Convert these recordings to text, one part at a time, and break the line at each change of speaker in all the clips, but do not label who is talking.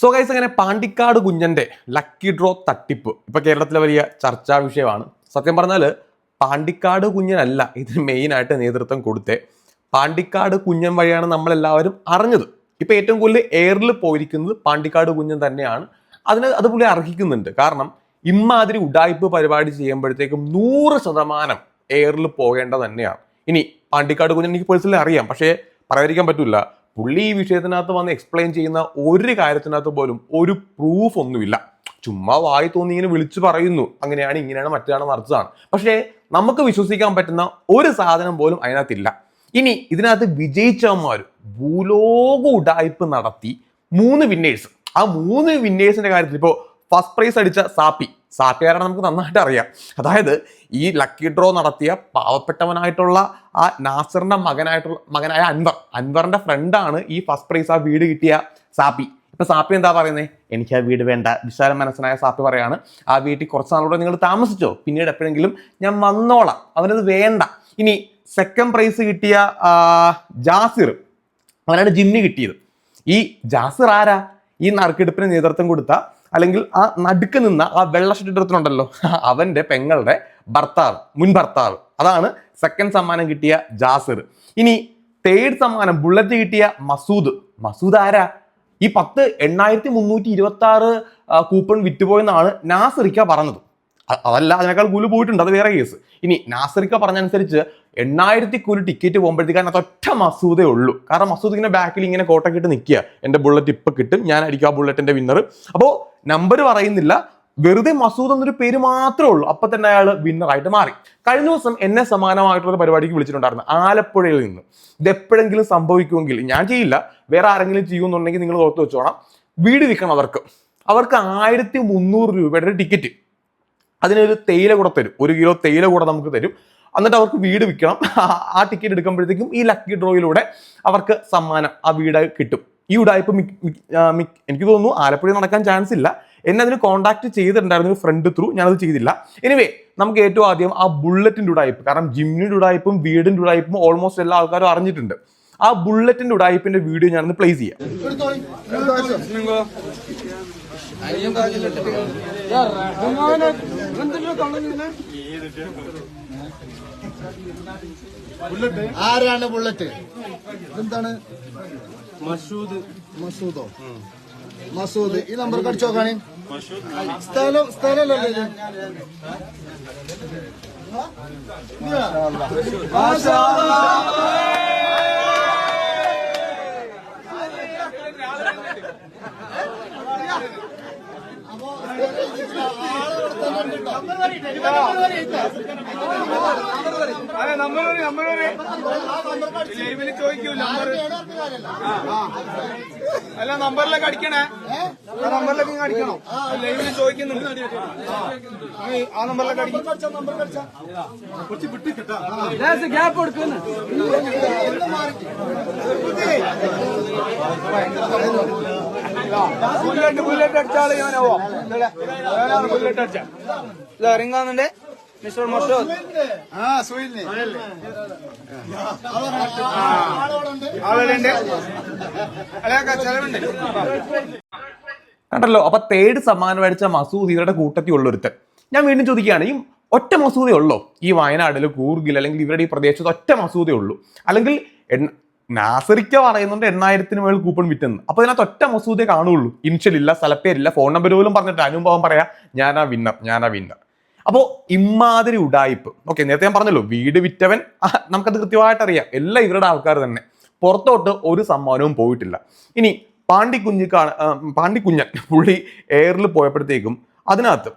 So guys അങ്ങനെ Pandikkad കുഞ്ഞന്റെ lucky draw തട്ടിപ്പ്. ഇപ്പോൾ കേരളത്തിലെ വലിയ ചർച്ചാ വിഷയമാണ്. സത്യം പറഞ്ഞാൽ പാണ്ടിക്കാട് കുഞ്ഞനല്ല ഇതിന് മെയിനായിട്ട് നേതൃത്വം കൊടുത്തേ. പാണ്ടിക്കാട് കുഞ്ഞൻ വഴിയാണ് നമ്മളെല്ലാവരും അറിഞ്ഞത്. ഇപ്പോൾ ഏറ്റവും കൂടുതൽ എയറിൽ പോയിരിക്കുന്നത് പാണ്ടിക്കാട് കുഞ്ഞൻ തന്നെയാണ്. അതിന് അത് പുള്ളി അർഹിക്കുന്നുണ്ട്. കാരണം ഇമ്മാതിരി ഉഡായിപ്പ് പരിപാടി ചെയ്യുമ്പോഴത്തേക്കും നൂറ് ശതമാനം എയറിൽ പോകേണ്ടത് തന്നെയാണ്. ഇനി പാണ്ടിക്കാട് കുഞ്ഞൻ എനിക്ക് പേഴ്സണലി അറിയാം. പക്ഷേ പറയാതിരിക്കാൻ പറ്റില്ല പുള്ളി ഈ വിഷയത്തിനകത്ത് വന്ന് എക്സ്പ്ലെയിൻ ചെയ്യുന്ന ഒരു കാര്യത്തിനകത്ത് പോലും ഒരു പ്രൂഫ് ഒന്നുമില്ല. ചുമ്മാ വായി തോന്നി ഇങ്ങനെ വിളിച്ചു പറയുന്നു. അങ്ങനെയാണ് ഇങ്ങനെയാണ് മറ്റാണ് മറിച്ചതാണ് പക്ഷേ നമുക്ക് വിശ്വസിക്കാൻ പറ്റുന്ന ഒരു സാധനം പോലും അതിനകത്തില്ല. ഇനി ഇതിനകത്ത് വിജയിച്ചവന്മാർ ഭൂലോക ഉടായ്പ് നടത്തി മൂന്ന് വിന്നേഴ്സ് ആ മൂന്ന് വിന്നേഴ്സിന്റെ കാര്യത്തിൽ ഇപ്പോൾ ഫസ്റ്റ് പ്രൈസ് അടിച്ച സാപ്പി. സാപ്പി ആരാണ് നമുക്ക് നന്നായിട്ട് അറിയാം. അതായത് ഈ ലക്കി ഡ്രോ നടത്തിയ പാവപ്പെട്ടവനായിട്ടുള്ള ആ നാസറിന്റെ മകനായിട്ടുള്ള മകനായ അൻവർ. അൻവറിന്റെ ഫ്രണ്ടാണ് ഈ ഫസ്റ്റ് പ്രൈസ് ആ വീട് കിട്ടിയ സാപ്പി. ഇപ്പം സാപ്പി എന്താ പറയുന്നത് എനിക്ക് ആ വീട് വേണ്ട. വിശാല മനസ്സനായ സാപ്പി പറയാണ് ആ വീട്ടിൽ കുറച്ച് നാളോടെ നിങ്ങൾ താമസിച്ചോ? പിന്നീട് എപ്പോഴെങ്കിലും ഞാൻ വന്നോളാം. അവനത് വേണ്ട. ഇനി സെക്കൻഡ് പ്രൈസ് കിട്ടിയ ജാസിർ. അവനാണ് ജിമ്മി കിട്ടിയത്. ഈ ജാസിർ ആരാ? ഈ നറുക്കെടുപ്പിന് നേതൃത്വം കൊടുത്ത അല്ലെങ്കിൽ ആ നടുക്ക് നിന്ന ആ വെള്ള ഷട്ടിടത്തിലുണ്ടല്ലോ അവന്റെ പെങ്ങളുടെ ഭർത്താവ് മുൻ ഭർത്താവ്. അതാണ് സെക്കൻഡ് സമ്മാനം കിട്ടിയ ജാസിർ. ഇനി തേർഡ് സമ്മാനം ബുള്ളറ്റ് കിട്ടിയ മസൂദ്. മസൂദ് ആരാ? ഈ പത്ത് എണ്ണായിരത്തി മുന്നൂറ്റി ഇരുപത്തി ആറ് കൂപ്പൺ വിറ്റുപോയെന്നാണ് നാസറിക്ക പറഞ്ഞത്. അതല്ല അതിനേക്കാൾ കൂടുതൽ പോയിട്ടുണ്ട് അത് വേറെ കേസ് ഇനി നാസറിക്ക പറഞ്ഞനുസരിച്ച് എണ്ണായിരത്തി കൂലി ടിക്കറ്റ് പോകുമ്പോഴത്തേക്കും അതിനകത്ത് ഒറ്റ മസൂദേ ഉള്ളൂ. കാരണം മസൂദ് ഇങ്ങനെ ബാക്കിൽ ഇങ്ങനെ കോട്ടൊക്കെ ഇട്ട് നിൽക്കുക. എന്റെ ബുള്ളറ്റ് ഇപ്പം കിട്ടും. ഞാൻ അടിക്കും ആ ബുള്ളറ്റിന്റെ വിന്നർ അപ്പോൾ നമ്പർ പറയുന്നില്ല. വെറുതെ മസൂദ് എന്നൊരു പേര് മാത്രമേ ഉള്ളൂ. അപ്പൊ തന്നെ അയാൾ വിന്നറായിട്ട് മാറി. കഴിഞ്ഞ ദിവസം എന്നെ സമാനമായിട്ടുള്ള പരിപാടിക്ക് വിളിച്ചിട്ടുണ്ടായിരുന്നു. ആലപ്പുഴയിൽ നിന്ന്. ഇത് എപ്പോഴെങ്കിലും സംഭവിക്കുമെങ്കിൽ. ഞാൻ ചെയ്യില്ല. വേറെ ആരെങ്കിലും ചെയ്യുമെന്നുണ്ടെങ്കിൽ നിങ്ങൾ ഓർത്ത് വെച്ചോണം. വീട് വിൽക്കണം അവർക്ക്. അവർക്ക് ആയിരത്തി മുന്നൂറ് രൂപയുടെ ടിക്കറ്റ് അതിനൊരു തേയില കൂടെ തരും. ഒരു കിലോ തേയില കൂടെ നമുക്ക് തരും. എന്നിട്ട് അവർക്ക് വീട് വിൽക്കണം. ആ ടിക്കറ്റ് എടുക്കുമ്പോഴത്തേക്കും ഈ ലക്കി ഡ്രോയിലൂടെ അവർക്ക് സമ്മാനം ആ വീട് കിട്ടും. ഈ ഉടായ്പ എനിക്ക് തോന്നുന്നു ആലപ്പുഴയിൽ നടക്കാൻ ചാൻസ് ഇല്ല. എന്നെ അതിന് കോൺടാക്ട് ചെയ്തിട്ടുണ്ടായിരുന്നു ഒരു ഫ്രണ്ട് ത്രൂ ഞാനത് ചെയ്തില്ല. എനിവേ നമുക്ക് ഏറ്റവും ആദ്യം ആ ബുള്ളറ്റിന്റെ ഉടായ്പ് കാരണം ജിമ്മിന്റെ ഉടായ്പും വീടിന്റെ ഉടായ്പും ഓൾമോസ്റ്റ് എല്ലാ ആൾക്കാരും അറിഞ്ഞിട്ടുണ്ട്. ആ ബുള്ളറ്റിന്റെ ഉടായ്പിന്റെ വീഡിയോ ഞാനൊന്ന് പ്ലേ ചെയ്യാം.
ആരാണ് ബുള്ളറ്റ് എന്താണ് മസൂദ് മസൂദോ മസൂദ് ഈ നമ്പർ കടിച്ചോ നോക്കാണി. സ്ഥലം സ്ഥലമല്ലേ മാഷാ അല്ലാ. നമ്പർ പറയും നമ്പർ പറയും.
ലൈവിൽ ചോദിക്കൂ നമ്പർ. അല്ല നമ്പറിലൊക്കെ അടിക്കണേ ആ നമ്പറിലൊക്കെ അടിക്കണം ലൈവിൽ ചോദിക്കുന്നുണ്ട് ആ നമ്പറിലൊക്കെ അടിക്കും
ഗ്യാപ്പ് കൊടുക്കുന്നു.
ബുള്ളറ്റ് ബുള്ളറ്റ് അടിച്ചാൾ ഞാനാവോ ഞാനാണ് ബുള്ളറ്റ് അടിച്ച. ഇതാ ഇറങ്ങാന്നുണ്ട് മിസ്റ്റർ മഷൂദ് ആളുകളുണ്ട്. അല്ല ചെലവുണ്ട്.
കണ്ടല്ലോ അപ്പൊ തേർഡ് സമ്മാനം അടിച്ച മസൂദ് ഇവരുടെ കൂട്ടത്തിൽ ഉള്ളൊരുത്തൻ ഞാൻ വീണ്ടും ചോദിക്കുകയാണ് ഈ ഒറ്റ മസൂദേ ഉള്ളോ? ഈ വയനാട്ടിൽ കൂർഗിൽ അല്ലെങ്കിൽ ഇവരുടെ ഈ പ്രദേശത്ത് ഒറ്റ മസൂദേ ഉള്ളൂ. അല്ലെങ്കിൽ നാസറിക്ക പറയുന്നുണ്ട് എണ്ണായിരത്തിന് മേൽ കൂപ്പൺ വിറ്റെന്ന്. അപ്പൊ ഇതിനകത്ത് ഒറ്റ മസൂദെ കാണുള്ളൂ ഇൻഷ്യൽ ഇല്ല സ്ഥലപ്പേരില്ല ഫോൺ നമ്പർ പോലും പറഞ്ഞിട്ട് അനുഭവം പറയാ ഞാനാ വിന്നർ ഞാനാ വിന്നർ അപ്പോൾ ഇമാതിരി ഉടായിപ്പ്. ഓക്കെ നേരത്തെ ഞാൻ പറഞ്ഞല്ലോ വീട് വിറ്റവൻ നമുക്കത് കൃത്യമായിട്ട് അറിയാം. എല്ലാം ഇവരുടെ ആൾക്കാർ തന്നെ. പുറത്തോട്ട് ഒരു സമ്മാനവും പോയിട്ടില്ല. ഇനി പാണ്ടിക്കുഞ്ഞിക്കാണ് പാണ്ടിക്കുഞ്ഞൻ പുള്ളി എയറിൽ പോയപ്പോഴത്തേക്കും അതിനകത്ത്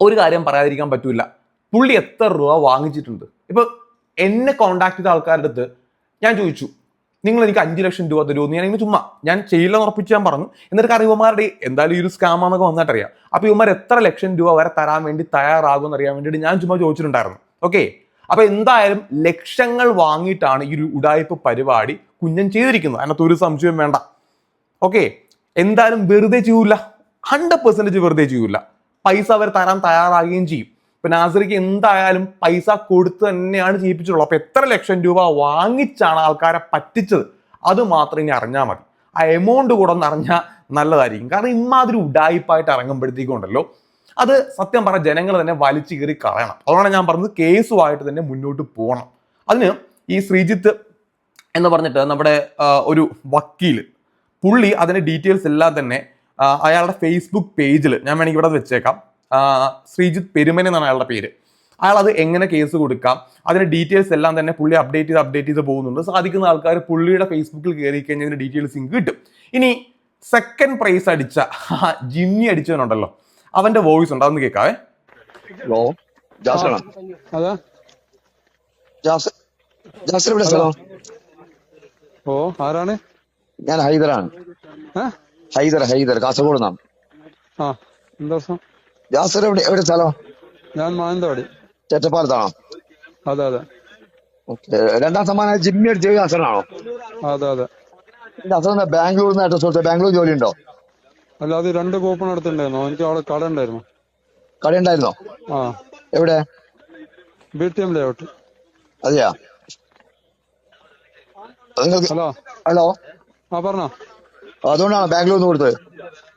ഒരു കാര്യം പറയാതിരിക്കാൻ പറ്റൂല. പുള്ളി എത്ര രൂപ വാങ്ങിച്ചിട്ടുണ്ട്? ഇപ്പൊ എന്നെ കോണ്ടാക്ട് ചെയ്ത ആൾക്കാരുടെ അടുത്ത് ഞാൻ ചോദിച്ചു നിങ്ങൾ എനിക്ക് അഞ്ച് ലക്ഷം രൂപ തരുമോ ഞാൻ ഇങ്ങനെ ചുമ്മാ ഞാൻ ചെയ്യില്ലെന്ന് ഉറപ്പിച്ച് ഞാൻ പറഞ്ഞു. എന്നിട്ട് കാരണം എന്തായാലും ഈ ഒരു സ്കാമാന്നൊക്കെ വന്നിട്ടറിയാം. അപ്പൊ ഇവന്മാർ എത്ര ലക്ഷം രൂപ വരെ തരാൻ വേണ്ടി തയ്യാറാകും എന്ന് അറിയാൻ വേണ്ടിയിട്ട് ഞാൻ ചുമ്മാ ചോദിച്ചിട്ടുണ്ടായിരുന്നു. ഓക്കെ അപ്പൊ എന്തായാലും ലക്ഷങ്ങൾ വാങ്ങിയിട്ടാണ് ഈ ഒരു ഉടായ്പ പരിപാടി കുഞ്ഞൻ ചെയ്തിരിക്കുന്നത്. അതിനകത്ത് ഒരു സംശയം വേണ്ട. ഓക്കെ എന്തായാലും വെറുതെ ചെയ്യൂല. ഹൺഡ്രഡ് പെർസെന്റേജ് വെറുതെ ചെയ്യൂല. പൈസ അവർ തരാൻ തയ്യാറാകുകയും ചെയ്യും. ഇപ്പൊ നാസറിക്ക് എന്തായാലും പൈസ കൊടുത്ത് തന്നെയാണ് ചെയ്യിപ്പിച്ചിട്ടുള്ളത്. അപ്പൊ എത്ര ലക്ഷം രൂപ വാങ്ങിച്ചാണ് ആൾക്കാരെ പറ്റിച്ചത്? അത് മാത്രം ഇനി അറിഞ്ഞാൽ മതി. ആ എമൗണ്ട് കൂടെ ഒന്ന് അറിഞ്ഞാൽ നല്ലതായിരിക്കും. കാരണം ഇമാതിരി ഉഡായിപ്പായിട്ട് ഇറങ്ങുമ്പോഴത്തേക്കുണ്ടല്ലോ അത് സത്യം പറഞ്ഞ ജനങ്ങൾ തന്നെ വലിച്ചു കയറി കളയണം. അതുകൊണ്ടാണ് ഞാൻ പറഞ്ഞത് കേസുമായിട്ട് തന്നെ മുന്നോട്ട് പോകണം. അതിന് ഈ ശ്രീജിത്ത് എന്ന് പറഞ്ഞിട്ട് നമ്മുടെ ഒരു വക്കീൽ പുള്ളി അതിന്റെ ഡീറ്റെയിൽസ് എല്ലാം തന്നെ അയാളുടെ ഫേസ്ബുക്ക് പേജിൽ ഞാൻ വേണമെങ്കിൽ ഇവിടെ വെച്ചേക്കാം. ശ്രീജിത്ത് പെരുമൻ എന്നാണ് അയാളുടെ പേര്. അയാൾ അത് എങ്ങനെ കേസ് കൊടുക്കാം? അതിന്റെ ഡീറ്റെയിൽസ് എല്ലാം തന്നെ പുള്ളി അപ്ഡേറ്റ് ചെയ്ത് അപ്ഡേറ്റ് ചെയ്ത് പോകുന്നുണ്ട്. സാധിക്കുന്ന ആൾക്കാർ പുള്ളിയുടെ ഫേസ്ബുക്കിൽ കയറി കഴിഞ്ഞാൽ ഇതിന്റെ ഡീറ്റെയിൽസ് നിങ്ങൾക്ക് കിട്ടും. ഇനി സെക്കൻഡ് പ്രൈസ് അടിച്ച ജിമ്മി അടിച്ചവനുണ്ടല്ലോ. അവന്റെ വോയിസ് ഉണ്ട്? അതൊന്ന് കേൾക്കാവേ.
ഹലോ
ഓ ആരാണ്?
ഞാൻ ഹൈദറാണ്
ഏ
ഹൈദർ ഹൈദർ കാസർഗോഡ് നാം
ആ എന്താ
ജാസർ എവിടെ എവിടെ സ്ഥലം?
ഞാൻ മാനന്തവാടി.
ചേറ്റപ്പാലത്താണോ?
അതെ അതെ.
ഓക്കെ. രണ്ടാം സമ്മാനം ജിമ്മി അടിച്ചത് ജാസറിനാണോ
അതെ അതെ.
ജാസർ ബാംഗ്ലൂരിൽ നിന്ന് അഡ്രസ് കൊടുത്തത് ബാംഗ്ലൂർ ജോലി ഉണ്ടോ
അല്ല അത് രണ്ട് കൂപ്പൺ എടുത്തിട്ടുണ്ടായിരുന്നു. എനിക്ക് അവിടെ കട ഉണ്ടായിരുന്നു.
കട ഉണ്ടായിരുന്നോ
ആ.
എവിടെ?
ബി ടി എം ലേഔട്ട്
അതെയാ? അത്
ഹലോ.
ഹലോ.
ആ പറഞ്ഞോ.
അതുകൊണ്ടാണോ ബാംഗ്ലൂർ കൊടുത്തത്.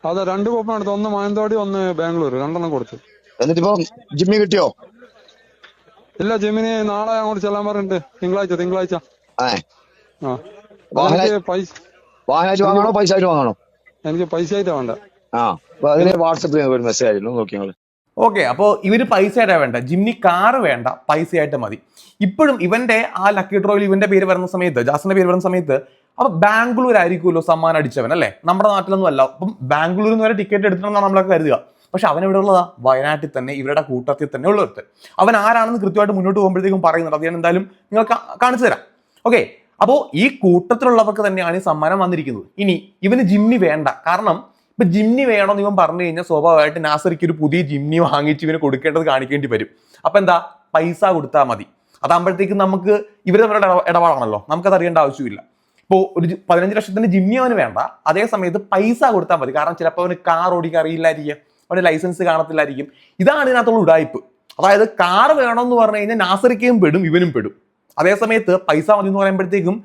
അതെ രണ്ട് കൂപ്പൺ എടുത്തു ഒന്ന് മാനന്തവാടി ഒന്ന് ബാംഗ്ലൂർ. രണ്ടെണ്ണം കൊടുത്തു.
എന്നിട്ടിപ്പോ ജിമ്മി കിട്ടിയോ?
ഇല്ല ജിമ്മിന് നാളെ അങ്ങോട്ട് ചെല്ലാൻ പറഞ്ഞിട്ട് തിങ്കളാഴ്ച തിങ്കളാഴ്ച.
ഏ
ആ.
വാഹന-
എനിക്ക് പൈസ
വാഹനമായിട്ട് വാങ്ങണോ പൈസ ആയിട്ട് വാങ്ങണോ?
എനിക്ക് പൈസ ആയിട്ട് വേണ്ട.
ആ. അപ്പൊ അതിന് വാട്സപ്പിൽ ഒരു മെസ്സേജ് ആയിരുന്നു. നോക്കി നിങ്ങൾ
ഓക്കെ അപ്പോൾ വേണ്ട? ജിമ്മി കാറ് വേണ്ട പൈസയായിട്ട് മതി. ഇപ്പോഴും ഇവന്റെ ആ ലക്കി ഡ്രോയിൽ ഇവന്റെ പേര് വരുന്ന സമയത്ത് ജാസിന്റെ പേര് വരുന്ന സമയത്ത് അപ്പൊ ബാംഗ്ലൂർ ആയിരിക്കുമല്ലോ സമ്മാനം അടിച്ചവൻ അല്ലേ? നമ്മുടെ നാട്ടിലൊന്നും അല്ല. അപ്പം ബാംഗ്ലൂരിൽ നിന്ന് വരെ ടിക്കറ്റ് എടുത്തിട്ടുണ്ടെന്നാണ് നമ്മളൊക്കെ കരുതുക. പക്ഷെ അവൻ എവിടെ ഉള്ളതാ? വയനാട്ടിൽ തന്നെ ഇവരുടെ കൂട്ടത്തിൽ തന്നെ ഉള്ളവർക്ക് അവൻ ആരാണെന്ന് കൃത്യമായിട്ട് മുന്നോട്ട് പോകുമ്പോഴത്തേക്കും പറയുന്നുണ്ട്. അത് ഞാൻ എന്തായാലും നിങ്ങൾ കാണിച്ചു തരാം. ഓക്കെ അപ്പോൾ ഈ കൂട്ടത്തിലുള്ളവർക്ക് തന്നെയാണ് ഈ സമ്മാനം വന്നിരിക്കുന്നത്. ഇനി ഇവന് ജിമ്മി വേണ്ട. കാരണം ഇപ്പൊ ജിമ്മി വേണമെന്ന് ഇവൻ പറഞ്ഞു കഴിഞ്ഞാൽ സ്വാഭാവികമായിട്ട് നാസറിക്ക് ഒരു പുതിയ ജിമ്മി വാങ്ങിച്ച് ഇവന് കൊടുക്കേണ്ടത് കാണിക്കേണ്ടി വരും. അപ്പൊ എന്താ? പൈസ കൊടുത്താൽ മതി. അതാകുമ്പോഴത്തേക്കും നമുക്ക് ഇവർ തമ്മിലുള്ള ഇട- ഇടപാടാണല്ലോ. നമുക്കത് അറിയേണ്ട ആവശ്യമില്ല. ഇപ്പോൾ ഒരു പതിനഞ്ച് ലക്ഷത്തിന്റെ ജിമ്മി അവന് വേണ്ട. അതേ സമയത്ത് പൈസ കൊടുത്താൽ മതി. കാരണം ചിലപ്പോൾ അവന് കാർ ഓടിക്കാൻ അറിയില്ലായിരിക്കും അവന് ലൈസൻസ് കാണത്തില്ലായിരിക്കും. ഇതാണ് ഇതിനകത്തുള്ള ഉടായ്പ്. അതായത് കാർ വേണമെന്ന് പറഞ്ഞു കഴിഞ്ഞാൽ നാസറിക്കയും പെടും ഇവനും പെടും. അതേസമയത്ത് പൈസ മതി എന്ന് പറയുമ്പോഴത്തേക്കും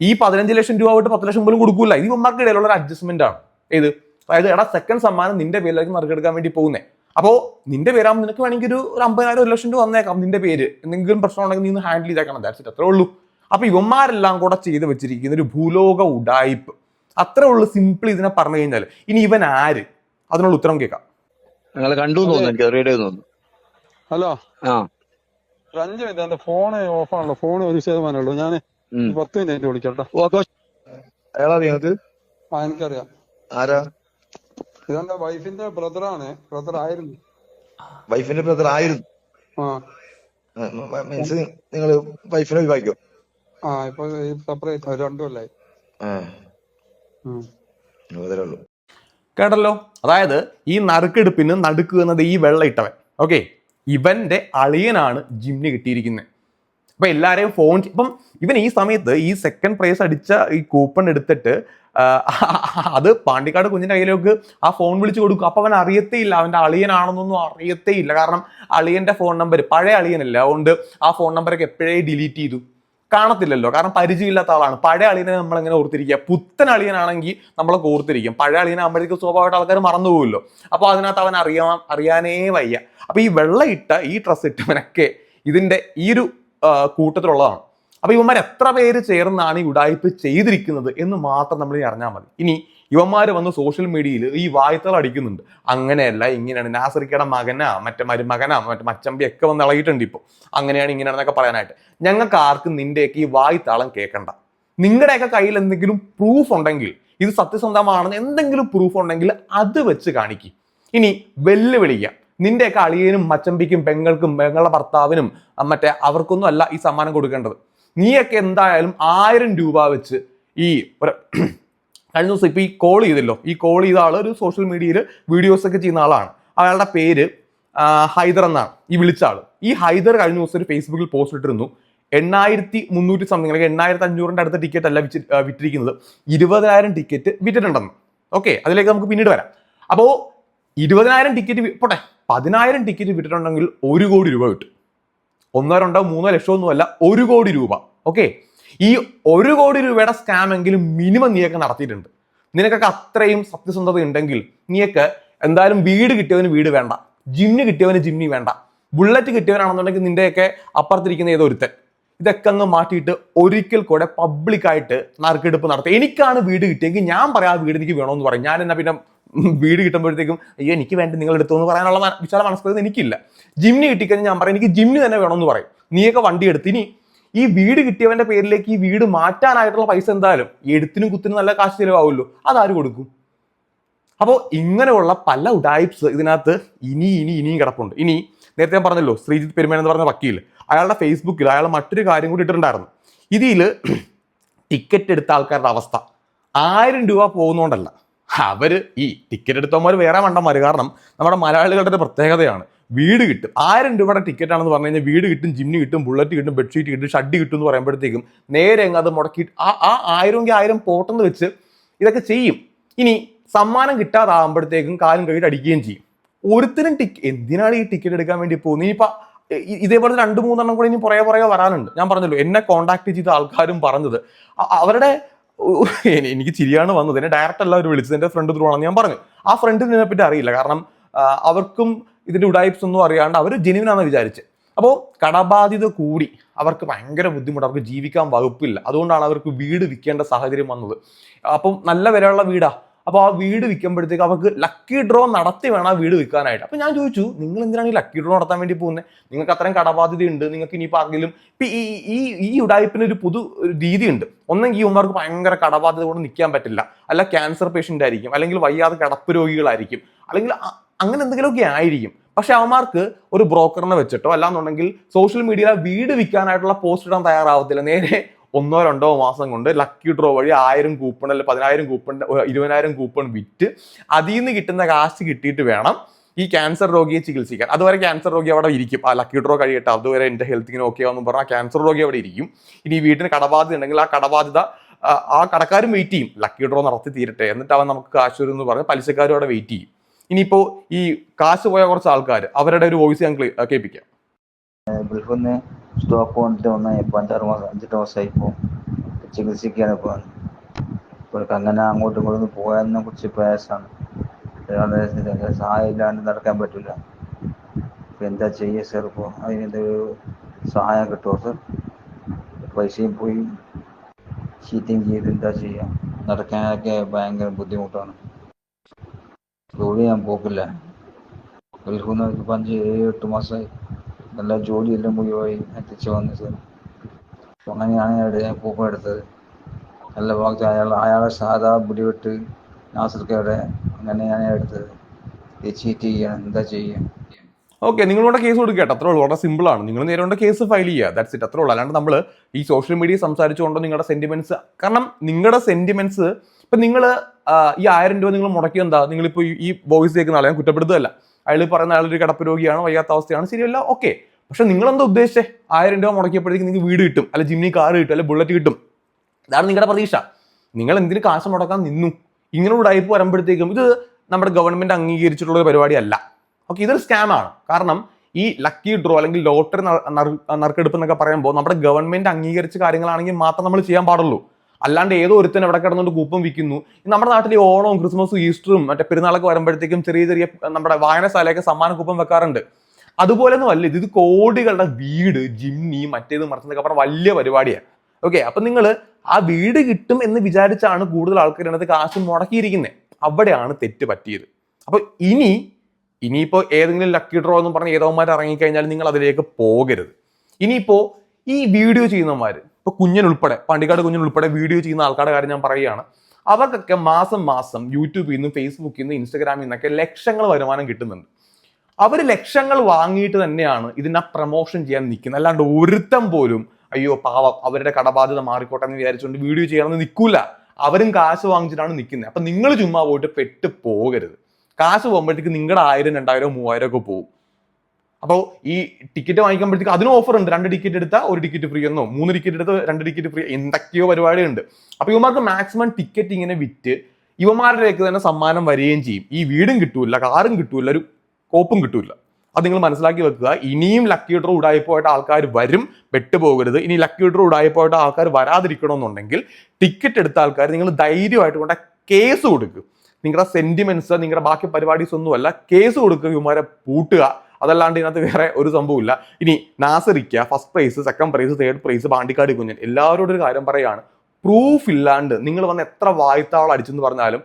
ഈ പതിനഞ്ച് ലക്ഷം രൂപ തൊട്ട് പത്ത് ലക്ഷം പോലും കൊടുക്കൂല. ഇത് ഇവന്മാർക്ക് ഇടയിലുള്ള ഒരു അഡ്ജസ്റ്റ്മെന്റ് ആണ്. ഏത്? അതായത് എടാ സെക്കൻഡ് സമ്മാനം നിന്റെ പേരിലേക്ക് നറുക്കെടുക്കാൻ വേണ്ടി പോകുന്നേ. അപ്പോൾ നിന്റെ പേരാകുമ്പോൾ നിനക്ക് വേണമെങ്കിൽ ഒരു അമ്പതിനായിരം ഒരു ലക്ഷം രൂപ വന്നേക്കാം നിന്റെ പേര്. എന്തെങ്കിലും പ്രശ്നം ഉണ്ടെങ്കിൽ നീ ഹാൻഡിൽ ചെയ്തേക്കണം. ദാറ്റ്സ് ഇറ്റ് അത്രേ ഉള്ളൂ. അപ്പൊ ഇവന്മാരെല്ലാം കൂടെ ചെയ്ത് വെച്ചിരിക്കുന്ന ഒരു ഭൂലോക ഉടായ്പ് അത്രേ ഉള്ളൂ സിമ്പിൾ ഇതിനെ പറഞ്ഞു കഴിഞ്ഞാൽ ഇനി ഇവൻ ആര്? അതിനുള്ള ഉത്തരം കേൾക്കാം.
കണ്ടു എന്ന് തോന്നുന്നു എനിക്ക് റേഡിയോ തോന്നുന്നു.
ഹലോ?
ആ.
മിനിറ്റ് എന്റെ ഫോൺ ഓഫ് ആണല്ലോ. ഫോൺ ഒരു ശതമാനമേ ഉള്ളൂ. ഞാൻ. പത്ത് മിനിറ്റ്
വിളിക്കട്ടോ
ആ എനിക്കറിയാം.
ആരാ?
ഇതെന്റെ വൈഫിന്റെ ബ്രദറാണ് ബ്രദർ ആയിരുന്നു.
വൈഫിന്റെ ബ്രദർ ആയിരുന്നു.
ആ.
മീൻസ് നിങ്ങൾ വൈഫിനെ ഒഴിവാക്കിയോ
ആ ഇപ്പൊ സെപ്പറേറ്റ് രണ്ടു കൊല്ലായി.
കേട്ടല്ലോ? അതായത് ഈ നറുക്കെടുപ്പിന് നടുക്ക് എന്നത് ഈ വെള്ള ഇട്ടവൻ ഓക്കെ? ഇവന്റെ അളിയനാണ് ജിമ്മിന് കിട്ടിയിരിക്കുന്നത് അപ്പൊ എല്ലാരെയും ഫോൺ ഇപ്പം ഇവൻ ഈ സമയത്ത് ഈ സെക്കൻഡ് പ്രൈസ് അടിച്ച ഈ കൂപ്പൺ എടുത്തിട്ട് അത് പാണ്ടിക്കാട് കുഞ്ഞിന്റെ കയ്യിലേക്ക് ആ ഫോൺ വിളിച്ചു കൊടുക്കും. അപ്പൊ അവൻ അറിയത്തേ ഇല്ല അവന്റെ അളിയനാണെന്നൊന്നും അറിയത്തേ ഇല്ല കാരണം അളിയന്റെ ഫോൺ നമ്പർ പഴയ അളിയനല്ല. അതുകൊണ്ട് ആ ഫോൺ നമ്പറൊക്കെ എപ്പോഴേ ഡിലീറ്റ് ചെയ്തു. കാണത്തില്ലല്ലോ. കാരണം പരിചയമില്ലാത്ത ആളാണ്. പഴയ അളിയനെ നമ്മൾ എങ്ങനെ ഓർത്തിരിക്കുക? പുത്തൻ അളിയനാണെങ്കിൽ നമ്മളൊക്കെ ഓർത്തിരിക്കും. പഴയ അളിയനാകുമ്പോഴേക്കും സ്വാഭാവികമായിട്ട് ആൾക്കാർ മറന്നുപോകുമല്ലോ. അപ്പോൾ അതിനകത്ത് അവൻ അറിയാൻ അറിയാനേ വയ്യ. അപ്പോൾ ഈ വെള്ളയിട്ട ഈ ഡ്രസ്സ് ഇട്ടവനൊക്കെ ഇതിന്റെ ഈ ഒരു കൂട്ടത്തിലുള്ളതാണ്. അപ്പോൾ ഇവന്മാർ എത്ര പേര് ചേർന്നാണ് ഈ ഉടായ്പ ചെയ്തിരിക്കുന്നത് എന്ന് മാത്രം നമ്മൾ അറിഞ്ഞാൽ മതി. ഇനി ഇവന്മാർ വന്ന് സോഷ്യൽ മീഡിയയിൽ ഈ വായ്ത്തകൾ അടിക്കുന്നുണ്ട്. അങ്ങനെയല്ല ഇങ്ങനെയാണ്. നാസറിക്കയുടെ മകനാ മറ്റേ മരുമകനാ മറ്റേ മച്ചമ്പി ഒക്കെ വന്ന് ഇളകിയിട്ടുണ്ട് ഇപ്പോൾ അങ്ങനെയാണ് ഇങ്ങനെയാണെന്നൊക്കെ പറയാനായിട്ട്. ഞങ്ങൾക്ക് ആർക്കും നിന്റെയൊക്കെ ഈ വായ്ത്താളം കേൾക്കണ്ട. നിങ്ങളുടെയൊക്കെ കയ്യിൽ എന്തെങ്കിലും പ്രൂഫ് ഉണ്ടെങ്കിൽ ഇത് സത്യസന്ധമാണെന്ന് എന്തെങ്കിലും പ്രൂഫ് ഉണ്ടെങ്കിൽ അത് വെച്ച് കാണിക്കും. ഇനി വെല്ലുവിളിക്കുക നിന്റെയൊക്കെ അളിയനും മച്ചമ്പിക്കും പെങ്ങൾക്കും പെങ്ങളുടെ ഭർത്താവിനും മറ്റേ അവർക്കൊന്നും അല്ല ഈ സമ്മാനം കൊടുക്കേണ്ടത്. നീയൊക്കെ എന്തായാലും ആയിരം രൂപ വെച്ച് ഈ കഴിഞ്ഞ ദിവസം ഇപ്പോൾ ഈ കോൾ ചെയ്തല്ലോ. ഈ കോൾ ചെയ്ത ആൾ ഒരു സോഷ്യൽ മീഡിയയിൽ വീഡിയോസ് ഒക്കെ ചെയ്യുന്ന ആളാണ്. അയാളുടെ പേര് ഹൈദർ എന്നാണ്. ഈ വിളിച്ച ആൾ ഈ ഹൈദർ കഴിഞ്ഞ ദിവസം ഒരു ഫേസ്ബുക്കിൽ പോസ്റ്റ് ഇട്ടിരുന്നു. എണ്ണായിരത്തി മുന്നൂറ്റി സംതിങ് അല്ലെങ്കിൽ എണ്ണായിരത്തി അഞ്ഞൂറിന്റെ അടുത്ത ടിക്കറ്റ് അല്ല വിറ്റ് വിറ്റിരിക്കുന്നത്. ഇരുപതിനായിരം ടിക്കറ്റ് വിറ്റിട്ടുണ്ടെന്ന്. ഓക്കെ അതിലേക്ക് നമുക്ക് പിന്നീട് വരാം. അപ്പോൾ ഇരുപതിനായിരം ടിക്കറ്റ് പോട്ടെ. പതിനായിരം ടിക്കറ്റ് വിറ്റിട്ടുണ്ടെങ്കിൽ ഒരു കോടി രൂപ കിട്ടും. ഒന്നോ രണ്ടോ മൂന്നോ ലക്ഷമൊന്നുമല്ല ഒരു കോടി രൂപ. ഓക്കെ ഈ ഒരു കോടി രൂപയുടെ സ്കാം എങ്കിലും മിനിമം നീയൊക്കെ നടത്തിയിട്ടുണ്ട്. നിനക്കൊക്കെ അത്രയും സത്യസന്ധത ഉണ്ടെങ്കിൽ നീയൊക്കെ എന്തായാലും വീട് കിട്ടിയവന് വീട് വേണ്ട. ജിമ്മിന് കിട്ടിയവന് ജിമ്മി വേണ്ട. ബുള്ളറ്റ് കിട്ടിയവനാണെന്നുണ്ടെങ്കിൽ നിന്റെയൊക്കെ അപ്പുറത്തിരിക്കുന്ന ഏതോ ഒരുത്തൻ. ഇതൊക്കെ അങ്ങ് മാറ്റിയിട്ട് ഒരിക്കൽ കൂടെ പബ്ലിക്കായിട്ട് നറുക്കെടുപ്പ് നടത്തുക എനിക്കാണ് വീട് കിട്ടിയെങ്കിൽ ഞാൻ പറയാം ആ വീട് എനിക്ക് വേണമെന്ന് പറയും. ഞാൻ എന്നാ പിന്നെ വീട് കിട്ടുമ്പോഴത്തേക്കും അയ്യോ എനിക്ക് വേണ്ടി നിങ്ങൾ എടുത്തു എന്ന് പറയാനുള്ള വിശാല മനസ്കൃതി എനിക്കില്ല. ജിമ്മിന് കിട്ടിക്കഴിഞ്ഞാൽ ഞാൻ പറയും എനിക്ക് ജിമ്മിന് തന്നെ വേണമെന്ന് പറയും. നീയൊക്കെ വണ്ടി എടുത്ത് ഇനി ഈ വീട് കിട്ടിയവന്റെ പേരിലേക്ക് ഈ വീട് മാറ്റാനായിട്ടുള്ള പൈസ എന്തായാലും എടുത്തിനും കുത്തിനും നല്ല കാശ് ചിലവാകുമല്ലോ അതാര് കൊടുക്കും? അപ്പോൾ ഇങ്ങനെയുള്ള പല ഉഡായിപ്സ് ഇതിനകത്ത് ഇനി ഇനി ഇനിയും കിടപ്പുണ്ട്. ഇനി നേരത്തെ ഞാൻ പറഞ്ഞല്ലോ ശ്രീജിത്ത് പെരുമേൻ എന്ന് പറഞ്ഞ വക്കീൽ അയാളുടെ ഫേസ്ബുക്കിൽ അയാൾ മറ്റൊരു കാര്യം കൂടി ഇട്ടിട്ടുണ്ടായിരുന്നു. ഇതിൽ ടിക്കറ്റ് എടുത്ത ആൾക്കാരുടെ അവസ്ഥ. ആയിരം രൂപ പോകുന്നോണ്ടല്ല. അവർ ഈ ടിക്കറ്റ് എടുത്തവന്മാർ വേറെ മണ്ടന്മാർ കാരണം നമ്മുടെ മലയാളികളുടെ ഒരു പ്രത്യേകതയാണ്. വീട് കിട്ടും. ആയിരം രൂപയുടെ ടിക്കറ്റ് ആണെന്ന് പറഞ്ഞു കഴിഞ്ഞാൽ വീട് കിട്ടും ജിമ്മി കിട്ടും ബുള്ളറ്റ് കിട്ടും ബെഡ്ഷീറ്റ് കിട്ടും ഷഡ് കിട്ടും എന്ന് പറയുമ്പോഴത്തേക്കും നേരെ അങ്ങ് അത് മുടക്കി ആ ആ ആയിരമെങ്കിൽ ആയിരം പോട്ടെന്ന് വെച്ച് ഇതൊക്കെ ചെയ്യും. ഇനി സമ്മാനം കിട്ടാതാകുമ്പോഴത്തേക്കും കാലും കൈയിട്ട് അടിക്കുകയും ചെയ്യും. ഒരുത്തരും ടിക്ക് എന്തിനാണ് ഈ ടിക്കറ്റ് എടുക്കാൻ വേണ്ടി പോകുന്നത്? ഇനിയിപ്പോൾ ഇതേപോലെ രണ്ട് മൂന്നെണ്ണം കൂടി ഇനി പുറകെ പുറകെ വരാനുണ്ട്. ഞാൻ പറഞ്ഞല്ലോ എന്നെ കോണ്ടാക്ട് ചെയ്ത ആൾക്കാരും പറഞ്ഞത്. അവരുടെ എനിക്ക് ചിരിയാണ് വന്നത്. എന്നെ ഡയറക്റ്റ് അല്ല അവർ വിളിച്ചത്. എന്റെ ഫ്രണ്ട് ത്രൂ ആണെന്ന് ഞാൻ പറഞ്ഞു. ആ ഫ്രണ്ടിന് പറ്റി അറിയില്ല. കാരണം അവർക്കും ഇതിന്റെ ഉഡായിപ്സ് ഒന്നും അറിയാണ്ട് അവർ ജെനുവിനാണെന്ന് വിചാരിച്ച്. അപ്പോൾ കടബാധ്യത കൂടി അവർക്ക് ഭയങ്കര ബുദ്ധിമുട്ട്. അവർക്ക് ജീവിക്കാൻ വകുപ്പില്ല. അതുകൊണ്ടാണ് അവർക്ക് വീട് വിൽക്കേണ്ട സാഹചര്യം വന്നത്. അപ്പം നല്ല വിലയുള്ള വീടാ. അപ്പോൾ ആ വീട് വിൽക്കുമ്പോഴത്തേക്ക് അവർക്ക് ലക്കി ഡ്രോ നടത്തി വേണം ആ വീട് വിൽക്കാനായിട്ട്. അപ്പോൾ ഞാൻ ചോദിച്ചു നിങ്ങൾ എന്തിനാണ് ഈ ലക്കി ഡ്രോ നടത്താൻ വേണ്ടി പോകുന്നത് നിങ്ങൾക്ക് അത്രയും കടബാധ്യതയുണ്ട്. നിങ്ങൾക്ക് ഇനിയിപ്പോൾ ഇപ്പം ഈ ഈ ഈ ഉടായ്പിന് ഒരു പുതു രീതിയുണ്ട്. ഒന്നെങ്കിൽ ഇവന്മാർക്ക് ഭയങ്കര കടബാധ്യത കൊണ്ട് നിൽക്കാൻ പറ്റില്ല. അല്ല ക്യാൻസർ പേഷ്യന്റ് ആയിരിക്കും. അല്ലെങ്കിൽ വയ്യാതെ കിടപ്പ് രോഗികളായിരിക്കും. അല്ലെങ്കിൽ അങ്ങനെ എന്തെങ്കിലുമൊക്കെ ആയിരിക്കും. പക്ഷെ അവന്മാർക്ക് ഒരു ബ്രോക്കറിനെ വെച്ചിട്ടോ അല്ലാന്നുണ്ടെങ്കിൽ സോഷ്യൽ മീഡിയയിൽ വീട് വിൽക്കാനായിട്ടുള്ള പോസ്റ്റ് ഇടാൻ തയ്യാറാവത്തില്ല. നേരെ ഒന്നോ രണ്ടോ മാസം കൊണ്ട് ലക്കി ഡ്രോ വഴി ആയിരം കൂപ്പൺ അല്ലെങ്കിൽ പതിനായിരം കൂപ്പൺ ഇരുപതിനായിരം കൂപ്പൺ വിറ്റ് അതിൽ നിന്ന് കിട്ടുന്ന കാശ് കിട്ടിയിട്ട് വേണം ഈ ക്യാൻസർ രോഗിയെ ചികിത്സിക്കാൻ. അതുവരെ ക്യാൻസർ രോഗി അവിടെ ഇരിക്കും. ആ ലക്കി ഡ്രോ കഴിയട്ടെ അതുവരെ എന്റെ ഹെൽത്തിങ്ങിന് ഓക്കെ ആണെന്ന് പറഞ്ഞാൽ ക്യാൻസർ രോഗി അവിടെ ഇരിക്കും. ഇനി വീട്ടിന് കടബാധ്യത ഉണ്ടെങ്കിൽ ആ കടബാധ്യത ആ, കടക്കാരും വെയിറ്റ് ചെയ്യും. ലക്കി ഡ്രോ നടത്തി തീരട്ടെ. എന്നിട്ട് അവൻ നമുക്ക് കാശ് എന്ന് പറഞ്ഞ് പലിശക്കാരും അവിടെ വെയിറ്റ് ചെയ്യും. ഇനിയിപ്പോ ഈ കാശ് പോയ കുറച്ച് ആൾക്കാർ അവരുടെ ഒരു വോയിസ് ഞാൻ കേൾപ്പിക്കാം.
ഗൾഫിൽ സ്റ്റോക്ക് വന്നിട്ട് വന്ന ഇപ്പോൾ അഞ്ചാറ് മാസം അഞ്ചെട്ട് മാസമായി ഇപ്പോൾ ചികിത്സിക്കുകയാണ് ഇപ്പോൾ ഇവർക്ക് അങ്ങനെ അങ്ങോട്ടും ഇങ്ങോട്ടും പോയതിനെ കുറിച്ച് പ്രയാസമാണ് സഹായം ഇല്ലാണ്ട് നടക്കാൻ പറ്റില്ല ഇപ്പം എന്താ ചെയ്യുക സർ ഇപ്പോൾ അതിനെന്തൊരു സഹായം കിട്ടുമോ സാർ? പൈസയും പോയി ചീറ്റിങ് ചെയ്ത് എന്താ ചെയ്യുക നടക്കാനൊക്കെ ഭയങ്കര ബുദ്ധിമുട്ടാണ്. ജോലി ഞാൻ പോക്കില്ല. ഗൾഫിൽ നിന്ന് ഇപ്പം അഞ്ച് ഏഴ് എട്ട് മാസമായി നല്ല ജോലിയെല്ലാം മുഴുവായി എത്തിച്ചു വന്നു സാർ അപ്പം അങ്ങനെയാണ് ഞാൻ പൂക്കം എടുത്തത്. നല്ല ഭാഗത്ത് അയാൾ അയാളെ സാധാ മുടിവെട്ട് നാസർക്കയുടെ അങ്ങനെയാണ് ഞാൻ എടുത്തത്. ചീറ്റ് ചെയ്യണം എന്താ ചെയ്യുക
ഓക്കെ നിങ്ങളുടെ കേസ് കൊടുക്കട്ടെ അത്രേ ഉള്ളൂ. വളരെ സിമ്പിൾ ആണ്. നിങ്ങൾ നേരെ കൊണ്ട് കേസ് ഫയൽ ചെയ്യുക. ദാറ്റ്സ് ഇറ്റ് അത്രേ ഉള്ളൂ. അല്ലാണ്ട് നമ്മൾ ഈ സോഷ്യൽ മീഡിയ സംസാരിച്ചുകൊണ്ടോ നിങ്ങളുടെ സെന്റിമെന്റ്സ് കാരണം നിങ്ങളുടെ സെന്റിമെന്റ്സ് ഇപ്പൊ നിങ്ങൾ ഈ ആയിരം രൂപ നിങ്ങൾ മുടക്കി എന്താ? നിങ്ങളിപ്പോൾ ഈ വോയിസ് കേൾക്കുന്ന ആളെ ഞാൻ കുറ്റപ്പെടുത്തുകയല്ല അയാൾ പറയുന്ന ആളൊരു കിടപ്പ് വയ്യാത്ത അവസ്ഥയാണ് ശരിയല്ല ഓക്കെ. പക്ഷെ നിങ്ങൾ എന്താ ഉദ്ദേശിച്ചേ? ആയിരം രൂപ മുടക്കിയപ്പോഴേക്കും നിങ്ങൾക്ക് വീട് കിട്ടും അല്ലെ ജിമ്മി കാർ കിട്ടും അല്ലെ ബുള്ളറ്റ് കിട്ടും. ഇതാണ് നിങ്ങളുടെ പ്രതീക്ഷ. നിങ്ങൾ എന്തിന് കാശ് മുടക്കാൻ നിന്നു? ഇങ്ങനെയുള്ള ടൈപ്പ് വരുമ്പോഴത്തേക്കും ഇത് നമ്മുടെ ഗവൺമെന്റ് അംഗീകരിച്ചിട്ടുള്ള ഒരു പരിപാടിയല്ല. ഓക്കെ ഇതൊരു സ്കാം ആണ്. കാരണം ഈ ലക്കി ഡ്രോ അല്ലെങ്കിൽ ലോട്ടറി നറുക്കെടുപ്പ് എന്നൊക്കെ പറയുമ്പോൾ നമ്മുടെ ഗവൺമെന്റ് അംഗീകരിച്ച കാര്യങ്ങളാണെങ്കിൽ മാത്രം നമ്മൾ ചെയ്യാൻ പാടുള്ളൂ. അല്ലാണ്ട് ഏതോ ഒരുത്തൻ അവിടെ കിടന്നുകൊണ്ട് കൂപ്പം വിൽക്കുന്നു. നമ്മുടെ നാട്ടിൽ ഓണവും ക്രിസ്മസും ഈസ്റ്ററും മറ്റേ പെരുന്നാളൊക്കെ വരുമ്പോഴത്തേക്കും ചെറിയ ചെറിയ നമ്മുടെ വായനശാലയൊക്കെ സമ്മാന കൂപ്പം വെക്കാറുണ്ട്. അതുപോലെ ഒന്നും അല്ല ഇത് ഇത് കോടികളുടെ വീട് ജിമ്മി മറ്റേത് മറച്ചതൊക്കെ പറഞ്ഞ വലിയ പരിപാടിയാണ്. ഓക്കെ അപ്പൊ നിങ്ങൾ ആ വീട് കിട്ടും എന്ന് വിചാരിച്ചാണ് കൂടുതൽ ആൾക്കാർ ഇതിനകത്ത് കാശ് മുടക്കിയിരിക്കുന്നത് അവിടെയാണ് തെറ്റ് പറ്റിയത്. അപ്പോൾ ഇനി ഇനിയിപ്പോൾ ഏതെങ്കിലും ലക്കി ഡ്രോ എന്ന് പറഞ്ഞ് ഏതോമാർ ഇറങ്ങിക്കഴിഞ്ഞാൽ നിങ്ങൾ അതിലേക്ക് പോകരുത്. ഇനിയിപ്പോൾ ഈ വീഡിയോ ചെയ്യുന്നവന്മാര് ഇപ്പൊ കുഞ്ഞൻ ഉൾപ്പെടെ പാണ്ടിക്കാട് കുഞ്ഞൻ ഉൾപ്പെടെ വീഡിയോ ചെയ്യുന്ന ആൾക്കാരുടെ കാര്യം ഞാൻ പറയുകയാണ്. അവർക്കൊക്കെ മാസം മാസം യൂട്യൂബിൽ നിന്നും ഫേസ്ബുക്കിൽ നിന്നും ഇൻസ്റ്റാഗ്രാമിൽ നിന്നൊക്കെ ലക്ഷങ്ങൾ വരുമാനം കിട്ടുന്നുണ്ട്. അവർ ലക്ഷങ്ങൾ വാങ്ങിയിട്ട് തന്നെയാണ് ഇതിനെ പ്രൊമോഷൻ ചെയ്യാൻ നിൽക്കുന്നത്. അല്ലാണ്ട് ഒരുത്തം പോലും അയ്യോ പാവം അവരുടെ കടബാധ്യത മാറിക്കോട്ടെ എന്ന് വിചാരിച്ചുകൊണ്ട് വീഡിയോ ചെയ്യണമെന്ന് നിൽക്കൂല. അവരും കാശ് വാങ്ങിച്ചിട്ടാണ് നിൽക്കുന്നത്. അപ്പൊ നിങ്ങൾ ചുമ്മാ പോയിട്ട് പെട്ട് പോകരുത്. കാശ് പോകുമ്പോഴത്തേക്ക് നിങ്ങളുടെ ആയിരം രണ്ടായിരം മൂവായിരം ഒക്കെ പോകും. അപ്പോൾ ഈ ടിക്കറ്റ് വാങ്ങിക്കുമ്പോഴത്തേക്ക് അതിനും ഓഫർ ഉണ്ട്. രണ്ട് ടിക്കറ്റ് എടുത്താൽ ഒരു ടിക്കറ്റ് ഫ്രീ എന്നോ മൂന്ന് ടിക്കറ്റ് എടുത്താൽ രണ്ട് ടിക്കറ്റ് ഫ്രീ എന്തൊക്കെയോ പരിപാടിയുണ്ട് അപ്പോൾ ഇവന്മാർക്ക് മാക്സിമം ടിക്കറ്റ് ഇങ്ങനെ വിറ്റ് ഇവന്മാരുടെയൊക്കെ തന്നെ സമ്മാനം വരികയും ചെയ്യും. ഈ വീടും കിട്ടൂല കാറും കിട്ടൂല ഒരു കോപ്പും കിട്ടൂല അത് നിങ്ങൾ മനസ്സിലാക്കി വെക്കുക. ഇനിയും ലക്കി ഡ്രോ ഉടായിപ്പോയിട്ട് ആൾക്കാർ വരും പെട്ടുപോകരുത്. ഇനി ലക്കി ഡ്രോ ഉടായിപ്പോയിട്ട് ആൾക്കാർ വരാതിരിക്കണമെന്നുണ്ടെങ്കിൽ ടിക്കറ്റ് എടുത്ത ആൾക്കാർ നിങ്ങൾ ധൈര്യമായിട്ട് കൊണ്ട് കേസ് കൊടുക്കുക നിങ്ങളുടെ സെന്റിമെന്റ്സ് നിങ്ങളുടെ ബാക്കി പരിപാടീസ് ഒന്നുമല്ല കേസ് കൊടുക്കുക ഇവന്മാരെ പൂട്ടുക. അതല്ലാണ്ട് ഇതിനകത്ത് വേറെ ഒരു സംഭവമില്ല ഇനി നാസറിക്ക first prize second prize third prize Pandikkad Kunjan എല്ലാവരോടും ഒരു കാര്യം പറയുകയാണ് പ്രൂഫ് ഇല്ലാണ്ട് നിങ്ങൾ വന്ന് എത്ര വായ്ത്താവളം അടിച്ചെന്ന് പറഞ്ഞാലും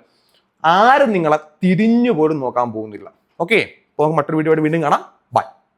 ആരും നിങ്ങളെ തിരിഞ്ഞു പോലും നോക്കാൻ പോകുന്നില്ല. ഓക്കെ അപ്പോൾ നമുക്ക് മറ്റൊരു വീഡിയോ വീണ്ടും കാണാം.